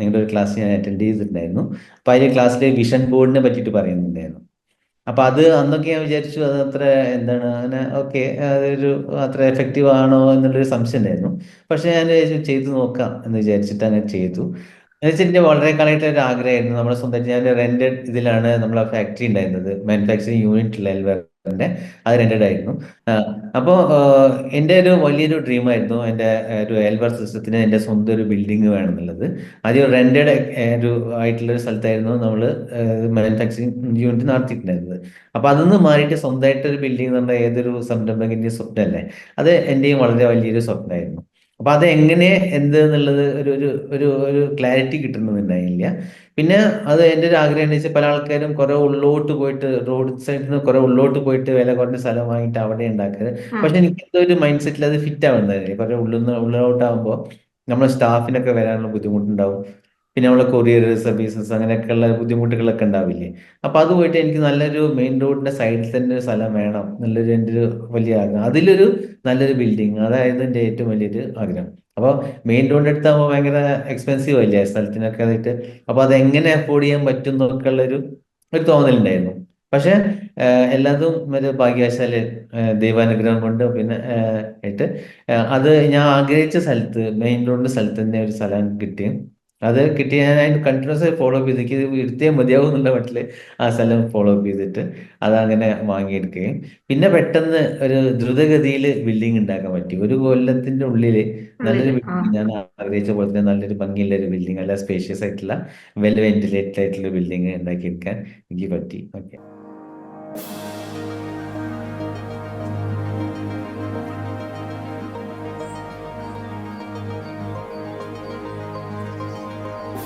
നിങ്ങളുടെ ഒരു ക്ലാസ് ഞാൻ അറ്റൻഡ് ചെയ്തിട്ടുണ്ടായിരുന്നു. അപ്പോൾ അതിൽ ക്ലാസ്സിലെ വിഷൻ ബോർഡിനെ പറ്റിയിട്ട് പറയുന്നുണ്ടായിരുന്നു. അപ്പോൾ അത് അന്നൊക്കെ ഞാൻ വിചാരിച്ചു അത് അത്ര എന്താണ് അങ്ങനെ ഓക്കെ അതൊരു അത്ര എഫക്റ്റീവ് ആണോ എന്നുള്ളൊരു സംശയം ഉണ്ടായിരുന്നു. പക്ഷെ ഞാൻ ചെയ്തു നോക്കാം എന്ന് വിചാരിച്ചിട്ട് അങ്ങനെ ചെയ്തു. എന്നുവെച്ചാൽ എന്റെ വളരെ കാലമായിട്ട് ഒരു ആഗ്രഹമായിരുന്നു. നമ്മുടെ സ്വന്തം ഞാൻ റെന്റഡ് ഇതിലാണ് നമ്മളെ ഫാക്ടറി ഉണ്ടായിരുന്നത്. മാനുഫാക്ചറിങ് യൂണിറ്റ് എൽവറിന്റെ അത് രണ്ടഡ് ആയിരുന്നു. അപ്പോ എന്റെ ഒരു വലിയൊരു ഡ്രീം ആയിരുന്നു. എന്റെ ഒരു എൽവർ സിസ്റ്റത്തിന് എന്റെ സ്വന്തം ഒരു ബിൽഡിംഗ് വേണം എന്നുള്ളത് ആദ്യം റെന്റഡ് ഒരു ആയിട്ടുള്ള ഒരു സ്ഥലത്തായിരുന്നു നമ്മൾ മാനുഫാക്ചറിങ് യൂണിറ്റ് നടത്തിയിട്ടുണ്ടായിരുന്നത്. അപ്പൊ അതൊന്ന് മാറിയിട്ട് സ്വന്തമായിട്ട് ഒരു ബിൽഡിംഗ് എന്ന് പറഞ്ഞാൽ ഏതൊരു സംരംഭകന്റെ സ്വപ്നമല്ലേ? അത് എന്റെയും വളരെ വലിയൊരു സ്വപ്നമായിരുന്നു. അപ്പൊ അത് എങ്ങനെ എന്ത് എന്നുള്ളത് ഒരു ഒരു ഒരു ഒരു ക്ലാരിറ്റി കിട്ടുന്നുണ്ടായില്ല പിന്നെ അത് എന്റെ ഒരു ആഗ്രഹം എന്ന് വെച്ചാൽ പല ആൾക്കാരും കുറെ ഉള്ളോട്ട് പോയിട്ട് റോഡ് സൈഡിൽ നിന്ന് കുറെ ഉള്ളോട്ട് പോയിട്ട് വില കുറഞ്ഞ സ്ഥലം വാങ്ങിയിട്ട് അവിടെ ഉണ്ടാക്കരുത് പക്ഷെ എനിക്ക് എന്തോ ഒരു മൈൻഡ് സെറ്റിൽ അത് ഫിറ്റ് ആവുന്നതായിരുന്നു കുറെ ഉള്ളിൽ നിന്ന് ഉള്ളിലോട്ടാകുമ്പോൾ നമ്മുടെ സ്റ്റാഫിനൊക്കെ വരാനുള്ള ബുദ്ധിമുട്ടുണ്ടാവും. പിന്നെ നമ്മളെ കൊറിയർ സർവീസസ് അങ്ങനെയൊക്കെയുള്ള ബുദ്ധിമുട്ടുകളൊക്കെ ഉണ്ടാവില്ലേ? അപ്പൊ അത് പോയിട്ട് എനിക്ക് നല്ലൊരു മെയിൻ റോഡിന്റെ സൈഡിൽ തന്നെ ഒരു സ്ഥലം വേണം. നല്ലൊരു എന്റെ ഒരു വലിയ ആഗ്രഹം. അതിലൊരു നല്ലൊരു ബിൽഡിംഗ് അതായത് എന്റെ ഏറ്റവും വലിയൊരു ആഗ്രഹം. അപ്പോൾ മെയിൻ റോഡിന്റെ അടുത്താകുമ്പോൾ ഭയങ്കര എക്സ്പെൻസീവ് അല്ലേ സ്ഥലത്തിനൊക്കെ ആയിട്ട്? അപ്പൊ അത് എങ്ങനെ അഫോർഡ് ചെയ്യാൻ പറ്റും എന്നൊക്കെ ഉള്ളൊരു ഒരു തോന്നലുണ്ടായിരുന്നു. പക്ഷെ എല്ലാതും ഒരു ഭാഗ്യവശാൽ ദൈവാനുഗ്രഹം കൊണ്ട് പിന്നെ ആയിട്ട് അത് ഞാൻ ആഗ്രഹിച്ച സ്ഥലത്ത് മെയിൻ റോഡിന്റെ സ്ഥലത്ത് തന്നെ ഒരു സ്ഥലം കിട്ടി. അത് കിട്ടി ഞാൻ അതിന് കണ്ടിന്യൂസ് ആയി ഫോളോ അപ്പ് ചെയ്ത് എനിക്ക് ഇരുത്തിയാൽ ഇരുത്തിയേ മതിയാവും എന്നുള്ള മട്ടിൽ ആ സ്ഥലം ഫോളോ അപ്പ് ചെയ്തിട്ട് അതങ്ങനെ വാങ്ങിയെടുക്കുകയും. പിന്നെ പെട്ടെന്ന് ഒരു ദ്രുതഗതിയിൽ ബിൽഡിംഗ് ഉണ്ടാക്കാൻ പറ്റി. ഒരു കൊല്ലത്തിന്റെ ഉള്ളിൽ നല്ലൊരു ബിൽഡിംഗ് ഞാൻ ആഗ്രഹിച്ച പോലെ തന്നെ നല്ലൊരു ഭംഗിയുള്ള ഒരു ബിൽഡിംഗ് അല്ല സ്പേഷ്യസ് ആയിട്ടുള്ള വെൽ വെന്റിലേറ്റഡ് ആയിട്ടുള്ള ബിൽഡിംഗ് ഉണ്ടാക്കിയെടുക്കാൻ എനിക്ക് പറ്റി. ഓക്കെ